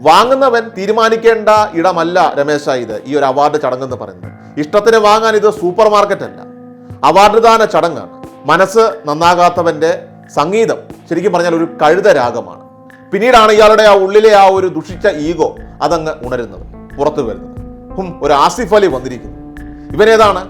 വാങ്ങുന്നവൻ തീരുമാനിക്കേണ്ട ഇടമല്ല രമേശ ഇത് ഈ ഒരു അവാർഡ് ചടങ്ങ് എന്ന് പറയുന്നത്. ഇഷ്ടത്തിന് വാങ്ങാൻ ഇത് സൂപ്പർ മാർക്കറ്റ് അല്ല. അവാർഡ്ദാന ചടങ്ങാണ്. മനസ്സ് നന്നാകാത്തവന്റെ സംഗീതം ശരിക്കും പറഞ്ഞാൽ ഒരു കഴുത രാഗമാണ്. പിന്നീടാണ് ഇയാളുടെ ആ ഉള്ളിലെ ആ ഒരു ദുഷിച്ച ഈഗോ അതങ്ങ് ഉണരുന്നത് പുറത്തു വരുന്നത്. ഹും ഒരു ആസിഫ് അലി വന്നിരിക്കുന്നു. ഇവനേതാണ്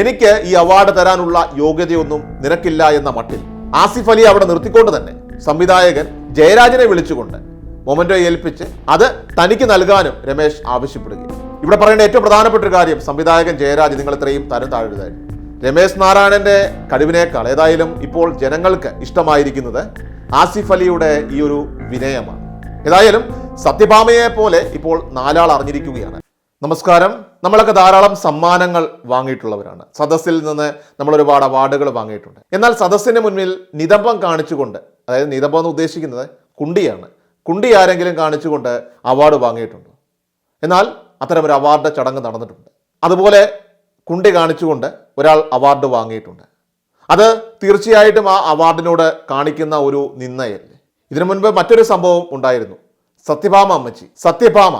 എനിക്ക് ഈ അവാർഡ് തരാനുള്ള യോഗ്യതയൊന്നും നിനക്കില്ല എന്ന മട്ടിൽ. ആസിഫ് അലി അവിടെ നിർത്തിക്കൊണ്ട് തന്നെ സംവിധായകൻ ജയരാജനെ വിളിച്ചുകൊണ്ട് മൊമെന്റോ ഏൽപ്പിച്ച് അത് തനിക്ക് നൽകാനും രമേശ് ആവശ്യപ്പെടുകയും. ഇവിടെ പറയേണ്ട ഏറ്റവും പ്രധാനപ്പെട്ട ഒരു കാര്യം സംവിധായകൻ ജയരാജ് നിങ്ങൾ ഇത്രയും തരം താഴരുതായിരുന്നു രമേശ് നാരായണന്റെ കഴിവിനേക്കാൾ ഏതായാലും ഇപ്പോൾ ജനങ്ങൾക്ക് ഇഷ്ടമായിരിക്കുന്നത് ആസിഫ് അലിയുടെ ഈ ഒരു വിനയമാണ്. ഏതായാലും സത്യഭാമയെ പോലെ ഇപ്പോൾ നാലാൾ അറിഞ്ഞിരിക്കുകയാണ്. നമസ്കാരം. നമ്മളൊക്കെ ധാരാളം സമ്മാനങ്ങൾ വാങ്ങിയിട്ടുള്ളവരാണ്. സദസ്സിൽ നിന്ന് നമ്മൾ ഒരുപാട് അവാർഡുകൾ വാങ്ങിയിട്ടുണ്ട്. എന്നാൽ സദസ്സിന് മുന്നിൽ നിതംബം കാണിച്ചുകൊണ്ട് അതായത് നിതംബം എന്ന് ഉദ്ദേശിക്കുന്നത് കുണ്ടിയാണ് കുണ്ടി ആരെങ്കിലും കാണിച്ചുകൊണ്ട് അവാർഡ് വാങ്ങിയിട്ടുണ്ട്. എന്നാൽ അത്തരം ഒരു അവാർഡ് ചടങ്ങ് നടന്നിട്ടുണ്ട്. അതുപോലെ കുണ്ടി കാണിച്ചുകൊണ്ട് ഒരാൾ അവാർഡ് വാങ്ങിയിട്ടുണ്ട്. അത് തീർച്ചയായിട്ടും ആ അവാർഡിനോട് കാണിക്കുന്ന ഒരു നിന്നയല്ലേ ഇതിനു മുൻപ് മറ്റൊരു സംഭവം ഉണ്ടായിരുന്നു. സത്യഭാമ അമ്മച്ചി സത്യഭാമ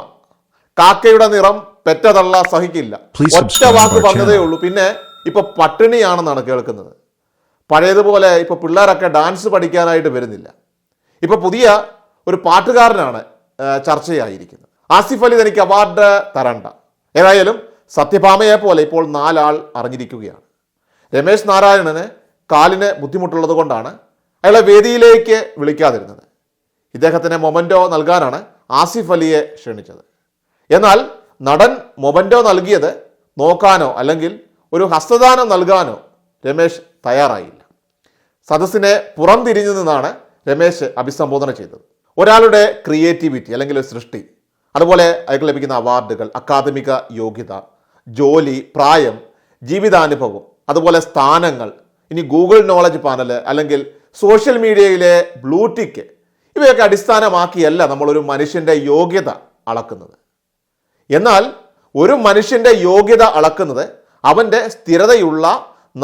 കാക്കയുടെ നിറം പെറ്റതള്ള സഹിക്കില്ല. ഒറ്റ വാക്ക് പറഞ്ഞതേ ഉള്ളൂ. പിന്നെ ഇപ്പൊ പട്ടിണിയാണെന്നാണ് കേൾക്കുന്നത്. പഴയതുപോലെ ഇപ്പൊ പിള്ളേരൊക്കെ ഡാൻസ് പഠിക്കാനായിട്ട് വരുന്നില്ല. ഇപ്പൊ പുതിയ ഒരു പാട്ടുകാരനാണ് ചർച്ചയായിരിക്കുന്നത്. ആസിഫ് അലി തനിക്ക് അവാർഡ് തരണ്ട. ഏതായാലും സത്യഭാമയെ പോലെ ഇപ്പോൾ നാലാൾ അറിഞ്ഞിരിക്കുകയാണ്. രമേശ് നാരായണന് കാലിന് ബുദ്ധിമുട്ടുള്ളത് കൊണ്ടാണ് അയാളെ വേദിയിലേക്ക് വിളിക്കാതിരുന്നത്. ഇദ്ദേഹത്തിന് മൊമന്റോ നൽകാനാണ് ആസിഫ് അലിയെ ക്ഷണിച്ചത്. എന്നാൽ നടൻ മൊമന്റോ നൽകിയത് നോക്കാനോ അല്ലെങ്കിൽ ഒരു ഹസ്തദാനം നൽകാനോ രമേശ് തയ്യാറായില്ല. സദസ്സിനെ പുറംതിരിഞ്ഞു നിന്നാണ് രമേശ് അഭിസംബോധന ചെയ്തത്. ഒരാളുടെ ക്രിയേറ്റിവിറ്റി അല്ലെങ്കിൽ സൃഷ്ടി അതുപോലെ അയാൾക്ക് ലഭിക്കുന്ന അവാർഡുകൾ അക്കാദമിക യോഗ്യത ജോലി പ്രായം ജീവിതാനുഭവം അതുപോലെ സ്ഥാനങ്ങൾ ഇനി ഗൂഗിൾ നോളജ് പാനൽ അല്ലെങ്കിൽ സോഷ്യൽ മീഡിയയിലെ ബ്ലൂടിക്ക് ഇവയൊക്കെ അടിസ്ഥാനമാക്കിയല്ല നമ്മളൊരു മനുഷ്യന്റെ യോഗ്യത അളക്കുന്നത്. എന്നാൽ ഒരു മനുഷ്യന്റെ യോഗ്യത അളക്കുന്നത് അവന്റെ സ്ഥിരതയുള്ള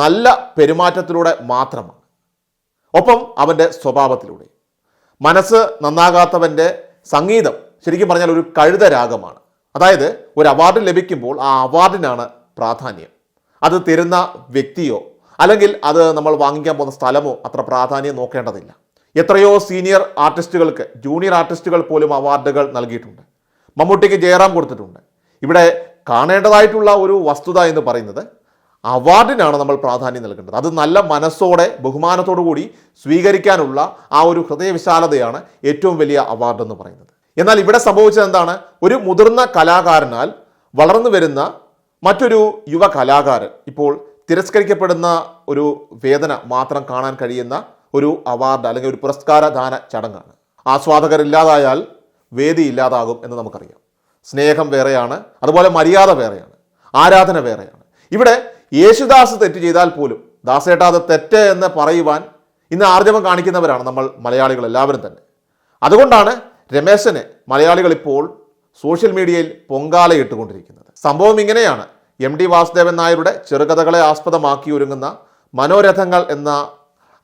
നല്ല പെരുമാറ്റത്തിലൂടെ മാത്രമാണ്. ഒപ്പം അവന്റെ സ്വഭാവത്തിലൂടെ. മനസ്സ് നന്നാകാത്തവന്റെ സംഗീതം ശരിക്കും പറഞ്ഞാൽ ഒരു കഴുത രാഗമാണ് അതായത് ഒരു അവാർഡ് ലഭിക്കുമ്പോൾ ആ അവാർഡിനാണ് പ്രാധാന്യം. അത് തരുന്ന വ്യക്തിയോ അല്ലെങ്കിൽ അത് നമ്മൾ വാങ്ങിക്കാൻ പോകുന്ന സ്ഥലമോ അത്ര പ്രാധാന്യം നോക്കേണ്ടതില്ല. എത്രയോ സീനിയർ ആർട്ടിസ്റ്റുകൾക്ക് ജൂനിയർ ആർട്ടിസ്റ്റുകൾ പോലും അവാർഡുകൾ നൽകിയിട്ടുണ്ട്. മമ്മൂട്ടിക്ക് ജയറാം കൊടുത്തിട്ടുണ്ട്. ഇവിടെ കാണേണ്ടതായിട്ടുള്ള ഒരു വസ്തുത എന്ന് പറയുന്നത് അവാർഡിനാണ് നമ്മൾ പ്രാധാന്യം നൽകേണ്ടത്. അത് നല്ല മനസ്സോടെ ബഹുമാനത്തോടു കൂടി സ്വീകരിക്കാനുള്ള ആ ഒരു ഹൃദയവിശാലതയാണ് ഏറ്റവും വലിയ അവാർഡ് എന്ന് പറയുന്നത്. എന്നാൽ ഇവിടെ സംഭവിച്ചത് എന്താണ്? ഒരു മുതിർന്ന കലാകാരനാൽ വളർന്നു വരുന്ന മറ്റൊരു യുവ കലാകാരൻ ഇപ്പോൾ തിരസ്കരിക്കപ്പെടുന്ന ഒരു വേദന മാത്രം കാണാൻ കഴിയുന്ന ഒരു അവാർഡ് അല്ലെങ്കിൽ ഒരു പുരസ്കാരദാന ചടങ്ങാണ്. ആസ്വാദകരില്ലാതായാൽ വേദി ഇല്ലാതാകും എന്ന് നമുക്കറിയാം. സ്നേഹം വേറെയാണ് അതുപോലെ മര്യാദ വേറെയാണ് ആരാധന വേറെയാണ്. ഇവിടെ യേശുദാസ് തെറ്റ് ചെയ്താൽ പോലും ദാസേട്ട അത് തെറ്റ് എന്ന് പറയുവാൻ ഇന്ന് ആർജവം കാണിക്കുന്നവരാണ് നമ്മൾ മലയാളികൾ എല്ലാവരും തന്നെ. അതുകൊണ്ടാണ് രമേശന് മലയാളികൾ ഇപ്പോൾ സോഷ്യൽ മീഡിയയിൽ പൊങ്കാലയിട്ടുകൊണ്ടിരിക്കുന്നത്. സംഭവം ഇങ്ങനെയാണ്. എം ഡി വാസുദേവൻ നായരുടെ ചെറുകഥകളെ ആസ്പദമാക്കി ഒരുങ്ങുന്ന മനോരഥങ്ങൾ എന്ന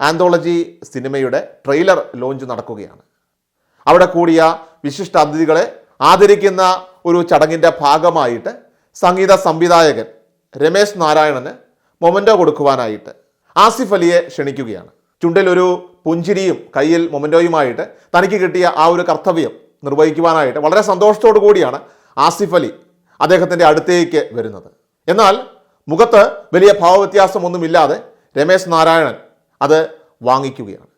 ആന്തോളജി സിനിമയുടെ ട്രെയിലർ ലോഞ്ച് നടക്കുകയാണ്. അവിടെ കൂടിയ വിശിഷ്ട അതിഥികളെ ആദരിക്കുന്ന ഒരു ചടങ്ങിന്റെ ഭാഗമായിട്ട് സംഗീത സംവിധായകൻ രമേശ് നാരായണന് മൊമന്റോ കൊടുക്കുവാനായിട്ട് ആസിഫ് അലിയെ ക്ഷണിക്കുകയാണ്. ചുണ്ടിൽ ഒരു പുഞ്ചിരിയും കയ്യിൽ മൊമന്റോയുമായിട്ട് തനിക്ക് കിട്ടിയ ആ ഒരു കർത്തവ്യം നിർവഹിക്കുവാനായിട്ട് വളരെ സന്തോഷത്തോടു കൂടിയാണ് ആസിഫ് അലി അദ്ദേഹത്തിന്റെ അടുത്തേക്ക് വരുന്നത്. എന്നാൽ മുഖത്ത് വലിയ ഭാവവ്യത്യാസമൊന്നുമില്ലാതെ രമേശ് നാരായണൻ അത് വാങ്ങിക്കുകയാണ്.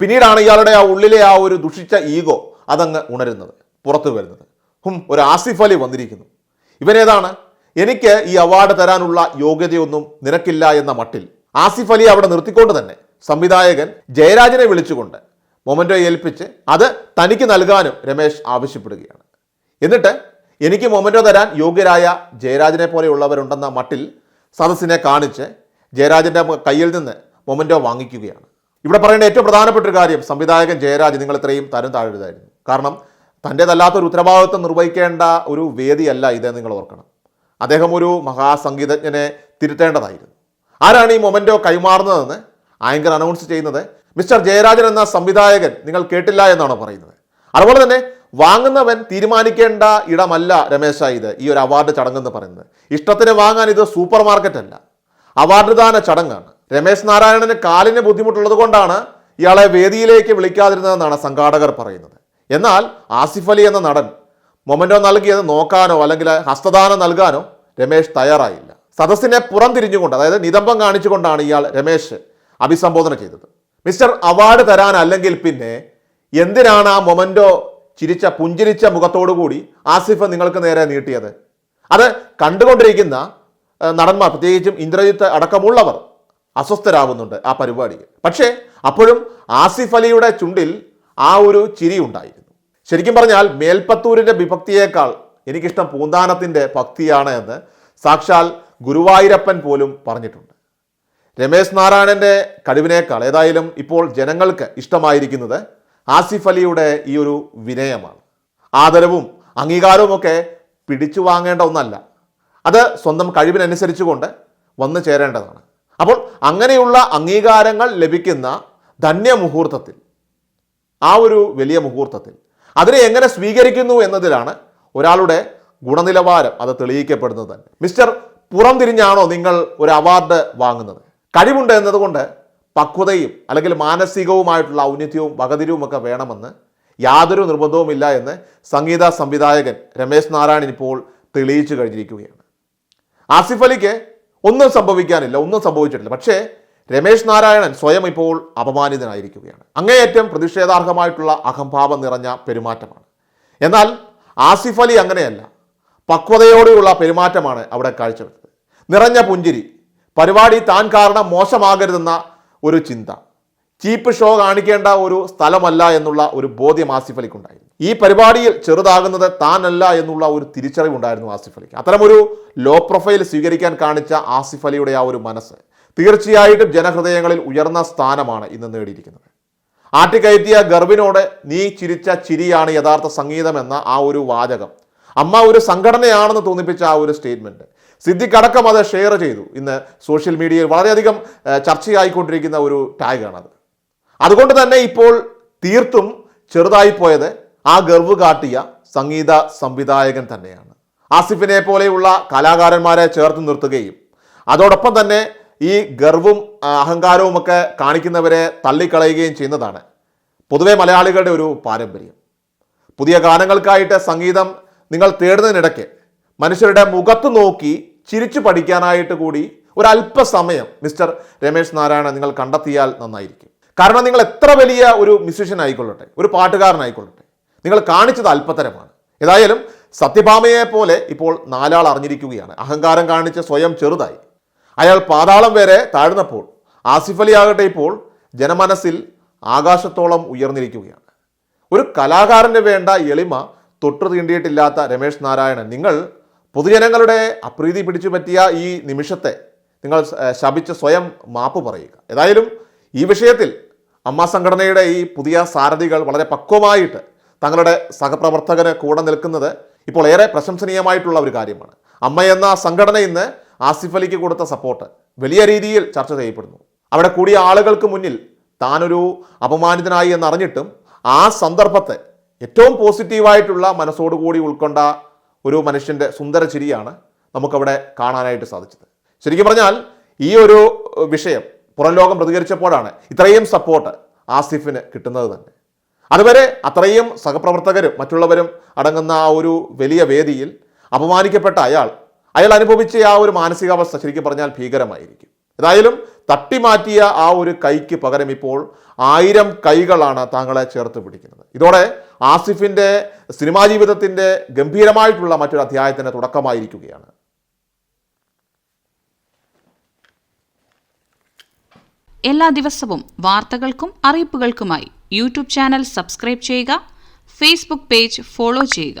പിന്നീടാണ് ഇയാളുടെ ആ ഉള്ളിലെ ആ ഒരു ദുഷിച്ച ഈഗോ അതങ്ങ് ഉണരുന്നത് പുറത്തു വരുന്നത്. ഹും ഒരു ആസിഫ് അലി വന്നിരിക്കുന്നു. ഇവനേതാണ് എനിക്ക് ഈ അവാർഡ് തരാനുള്ള യോഗ്യതയൊന്നും നിനക്കില്ല എന്ന മട്ടിൽ. ആസിഫ് അലി അവിടെ നിർത്തിക്കൊണ്ട് തന്നെ സംവിധായകൻ ജയരാജനെ വിളിച്ചുകൊണ്ട് മൊമന്റോയെ ഏൽപ്പിച്ച് അത് തനിക്ക് നൽകാനും രമേശ് ആവശ്യപ്പെടുകയാണ്. എന്നിട്ട് എനിക്ക് മൊമന്റോ തരാൻ യോഗ്യരായ ജയരാജനെ പോലെയുള്ളവരുണ്ടെന്ന മട്ടിൽ സദസ്സിനെ കാണിച്ച് ജയരാജന്റെ കയ്യിൽ നിന്ന് മൊമന്റോ വാങ്ങിക്കുകയാണ്. ഇവിടെ പറയേണ്ട ഏറ്റവും പ്രധാനപ്പെട്ട ഒരു കാര്യം സംവിധായകൻ ജയരാജ് നിങ്ങൾ ഇത്രയും തരം താഴരുതായിരുന്നു കാരണം തന്റെതല്ലാത്തൊരു ഉത്തരവാദിത്വം നിർവഹിക്കേണ്ട ഒരു വേദിയല്ല ഇത് നിങ്ങൾ ഓർക്കണം. അദ്ദേഹം ഒരു മഹാസംഗീതജ്ഞനെ തിരുത്തേണ്ടതായിരുന്നു. ആരാണ് ഈ മൊമെന്റോ കൈമാറുന്നതെന്ന് ആങ്കർ അനൗൺസ് ചെയ്യുന്നത്? മിസ്റ്റർ ജയരാജൻ എന്ന സംവിധായകൻ നിങ്ങൾ കേട്ടില്ല എന്നാണ് പറയുന്നത്. അതുപോലെ തന്നെ വാങ്ങുന്നവൻ തീരുമാനിക്കേണ്ട ഇടമല്ല രമേശ ഇത് ഈ ഒരു അവാർഡ് ചടങ്ങെന്ന് പറയുന്നത്. ഇഷ്ടത്തിന് വാങ്ങാൻ ഇത് സൂപ്പർ മാർക്കറ്റ് അല്ല. അവാർഡ്ദാന ചടങ്ങാണ്. രമേശ് നാരായണന് കാലിന് ബുദ്ധിമുട്ടുള്ളത് കൊണ്ടാണ് ഇയാളെ വേദിയിലേക്ക് വിളിക്കാതിരുന്നതെന്നാണ് സംഘാടകർ പറയുന്നത്. എന്നാൽ ആസിഫ് അലി എന്ന നടൻ മൊമെന്റോ നൽകിയത് നോക്കാനോ അല്ലെങ്കിൽ ഹസ്തദാനം നൽകാനോ രമേശ് തയ്യാറായില്ല. സദസ്സിനെ പുറം തിരിഞ്ഞുകൊണ്ട് അതായത് നിതംബം കാണിച്ചുകൊണ്ടാണ് ഇയാൾ രമേശ് അഭിസംബോധന ചെയ്തത്. മിസ്റ്റർ അവാർഡ് തരാൻ അല്ലെങ്കിൽ പിന്നെ എന്തിനാണ് ആ മൊമന്റോ ചിരിച്ച പുഞ്ചിരിച്ച മുഖത്തോടു കൂടി ആസിഫ് നിങ്ങൾക്ക് നേരെ നീട്ടിയത്? അത് കണ്ടുകൊണ്ടിരിക്കുന്ന നടന്മാർ പ്രത്യേകിച്ചും ഇന്ദ്രജിത്ത് അടക്കമുള്ളവർ അസ്വസ്ഥരാകുന്നുണ്ട് ആ പരിപാടിയിൽ. പക്ഷേ അപ്പോഴും ആസിഫ് അലിയുടെ ചുണ്ടിൽ ആ ഒരു ചിരി ഉണ്ടായിരുന്നു ശരിക്കും പറഞ്ഞാൽ മേൽപ്പത്തൂരിന്റെ വിഭക്തിയേക്കാൾ എനിക്കിഷ്ടം പൂന്താനത്തിന്റെ ഭക്തിയാണ് എന്ന് സാക്ഷാൽ ഗുരുവായൂരപ്പൻ പോലും പറഞ്ഞിട്ടുണ്ട്. രമേശ് നാരായണന്റെ കഴിവിനേക്കാൾ ഏതായാലും ഇപ്പോൾ ജനങ്ങൾക്ക് ഇഷ്ടമായിരിക്കുന്നത് ആസിഫ് അലിയുടെ ഈ ഒരു വിനയമാണ്. ആദരവും അംഗീകാരവും ഒക്കെ പിടിച്ചു വാങ്ങേണ്ട ഒന്നല്ല. അത് സ്വന്തം കഴിവിനനുസരിച്ചുകൊണ്ട് വന്നു ചേരേണ്ടതാണ്. അപ്പോൾ അങ്ങനെയുള്ള അംഗീകാരങ്ങൾ ലഭിക്കുന്ന ധന്യമുഹൂർത്തത്തിൽ ആ ഒരു വലിയ മുഹൂർത്തത്തിൽ അതിനെ എങ്ങനെ സ്വീകരിക്കുന്നു എന്നതിലാണ് ഒരാളുടെ ഗുണനിലവാരം അത് തെളിയിക്കപ്പെടുന്നത്. മിസ്റ്റർ പുറം തിരിഞ്ഞാണോ നിങ്ങൾ ഒരു അവാർഡ് വാങ്ങുന്നത്? കഴിവുണ്ട് എന്നതുകൊണ്ട് പക്വതയും അല്ലെങ്കിൽ മാനസികവുമായിട്ടുള്ള ഔന്നത്യവും വകതിരിവും ഒക്കെ വേണമെന്ന് യാതൊരു നിർബന്ധവുമില്ല എന്ന് സംഗീത സംവിധായകൻ രമേശ് നാരായണൻ ഇപ്പോൾ തെളിയിച്ചു കഴിഞ്ഞിരിക്കുകയാണ്. ആസിഫ് അലിക്ക് ഒന്നും സംഭവിക്കാനില്ല ഒന്നും സംഭവിച്ചിട്ടില്ല. പക്ഷേ രമേശ് നാരായണൻ സ്വയം ഇപ്പോൾ അപമാനിതനായിരിക്കുകയാണ്. അങ്ങേയറ്റം പ്രതിഷേധാർഹമായിട്ടുള്ള അഹംഭാവം നിറഞ്ഞ പെരുമാറ്റമാണ്. എന്നാൽ ആസിഫ് അലി അങ്ങനെയല്ല. പക്വതയോടെയുള്ള പെരുമാറ്റമാണ് അവിടെ കാഴ്ചവെച്ചത്. നിറഞ്ഞ പുഞ്ചിരി പരിപാടി താൻ കാരണം മോശമാകരുതെന്ന ഒരു ചിന്ത ചീപ്പ് ഷോ കാണിക്കേണ്ട ഒരു സ്ഥലമല്ല എന്നുള്ള ഒരു ബോധ്യം ആസിഫ് അലിക്കുണ്ടായിരുന്നു ഈ പരിപാടിയിൽ ചെറുതാകുന്നത് താനല്ല എന്നുള്ള ഒരു തിരിച്ചറിവുണ്ടായിരുന്നു ആസിഫ് അലിക്ക്. അത്തരമൊരു ലോ പ്രൊഫൈൽ സ്വീകരിക്കാൻ കാണിച്ച ആസിഫ് അലിയുടെ ആ ഒരു മനസ്സ് തീർച്ചയായിട്ടും ജനഹൃദയങ്ങളിൽ ഉയർന്ന സ്ഥാനമാണ് ഇന്ന് നേടിയിരിക്കുന്നത്. ആട്ടിക്കയറ്റിയ ഗർവിനോട് നീ ചിരിച്ച ചിരിയാണ് യഥാർത്ഥ സംഗീതമെന്ന ആ ഒരു വാചകം അമ്മ ഒരു സംഘടനയാണെന്ന് തോന്നിപ്പിച്ച ആ ഒരു സ്റ്റേറ്റ്മെന്റ് സിദ്ദിഖ് അടക്കം അത് ഷെയർ ചെയ്തു. ഇന്ന് സോഷ്യൽ മീഡിയയിൽ വളരെയധികം ചർച്ചയായിക്കൊണ്ടിരിക്കുന്ന ഒരു ടാഗാണത്. അതുകൊണ്ട് തന്നെ ഇപ്പോൾ തീർത്തും ചെറുതായിപ്പോയത് ആ ഗർവ് കാട്ടിയ സംഗീത സംവിധായകൻ തന്നെയാണ്. ആസിഫിനെ പോലെയുള്ള കലാകാരന്മാരെ ചേർത്ത് നിർത്തുകയും അതോടൊപ്പം തന്നെ ഈ ഗർവും അഹങ്കാരവും ഒക്കെ കാണിക്കുന്നവരെ തള്ളിക്കളയുകയും ചെയ്യുന്നതാണ്. പൊതുവെ മലയാളികളുടെ ഒരു പാരമ്പര്യം. പുതിയ ഗാനങ്ങൾക്കായിട്ട് സംഗീതം നിങ്ങൾ തേടുന്നതിനിടയ്ക്ക് മനുഷ്യരുടെ മുഖത്ത് നോക്കി ചിരിച്ചു പഠിക്കാനായിട്ട് കൂടി ഒരല്പസമയം മിസ്റ്റർ രമേശ് നാരായണ നിങ്ങൾ കണ്ടെത്തിയാൽ നന്നായിരിക്കും. കാരണം നിങ്ങൾ എത്ര വലിയ ഒരു മ്യൂസിഷ്യൻ ആയിക്കൊള്ളട്ടെ ഒരു പാട്ടുകാരനായിക്കൊള്ളട്ടെ നിങ്ങൾ കാണിച്ചത് അല്പത്തരമാണ്. ഏതായാലും സത്യഭാമയെ പോലെ ഇപ്പോൾ നാലാൾ അറിഞ്ഞിരിക്കുകയാണ്. അഹങ്കാരം കാണിച്ച് സ്വയം ചെറുതായി. അയാൾ പാതാളം വരെ താഴ്ന്നപ്പോൾ ആസിഫ് അലി ആകട്ടെ ഇപ്പോൾ ജനമനസ്സിൽ ആകാശത്തോളം ഉയർന്നിരിക്കുകയാണ്. ഒരു കലാകാരന് വേണ്ട എളിമ തൊട്ടു തീണ്ടിയിട്ടില്ലാത്ത രമേശ് നാരായണൻ. നിങ്ങൾ പൊതുജനങ്ങളുടെ അപ്രീതി പിടിച്ചു പറ്റിയ ഈ നിമിഷത്തെ നിങ്ങൾ ശപിച്ച് സ്വയം മാപ്പ് പറയുക. ഏതായാലും ഈ വിഷയത്തിൽ അമ്മ സംഘടനയുടെ ഈ പുതിയ സാരഥികൾ വളരെ പക്വമായിട്ട് തങ്ങളുടെ സഹപ്രവർത്തകന് കൂടെ നിൽക്കുന്നത് ഇപ്പോൾ ഏറെ പ്രശംസനീയമായിട്ടുള്ള ഒരു കാര്യമാണ്. അമ്മ എന്ന സംഘടന ഇന്ന് ആസിഫ് അലിക്ക് കൊടുത്ത സപ്പോർട്ട് വലിയ രീതിയിൽ ചർച്ച ചെയ്യപ്പെടുന്നു. അവിടെ കൂടിയ ആളുകൾക്ക് മുന്നിൽ താനൊരു അപമാനിതനായി എന്നറിഞ്ഞിട്ടും ആ സന്ദർഭത്തെ ഏറ്റവും പോസിറ്റീവായിട്ടുള്ള മനസ്സോടുകൂടി ഉൾക്കൊണ്ട ഒരു മനുഷ്യന്റെ സുന്ദര ചിരിയാണ് നമുക്കവിടെ കാണാനായിട്ട് സാധിച്ചത്. ശരിക്കും പറഞ്ഞാൽ ഈ ഒരു വിഷയം പുറം ലോകം പ്രതികരിച്ചപ്പോഴാണ് ഇത്രയും സപ്പോർട്ട് ആസിഫിന് കിട്ടുന്നത് തന്നെ. അതുവരെ അത്രയും സഹപ്രവർത്തകരും മറ്റുള്ളവരും അടങ്ങുന്ന ആ ഒരു വലിയ വേദിയിൽ അപമാനിക്കപ്പെട്ട അയാൾ അയാൾ അനുഭവിച്ച ആ ഒരു മാനസികാവസ്ഥ ശരിക്കും പറഞ്ഞാൽ ഭീകരമായിരിക്കും. ഏതായാലും തട്ടിമാറ്റിയ ആ ഒരു കൈക്ക് പകരം ഇപ്പോൾ ആയിരം കൈകളാണ് താങ്കളെ ചേർത്ത് പിടിക്കുന്നത്. ഇതോടെ ആസിഫിന്റെ സിനിമാ ജീവിതത്തിന്റെ ഗംഭീരമായിട്ടുള്ള മറ്റൊരു അധ്യായത്തിന്റെ തുടക്കമായിരിക്കുകയാണ്. എല്ലാ ദിവസവും വാർത്തകൾക്കും അറിയിപ്പുകൾക്കുമായി യൂട്യൂബ് ചാനൽ സബ്സ്ക്രൈബ് ചെയ്യുക ഫേസ്ബുക്ക് പേജ് ഫോളോ ചെയ്യുക.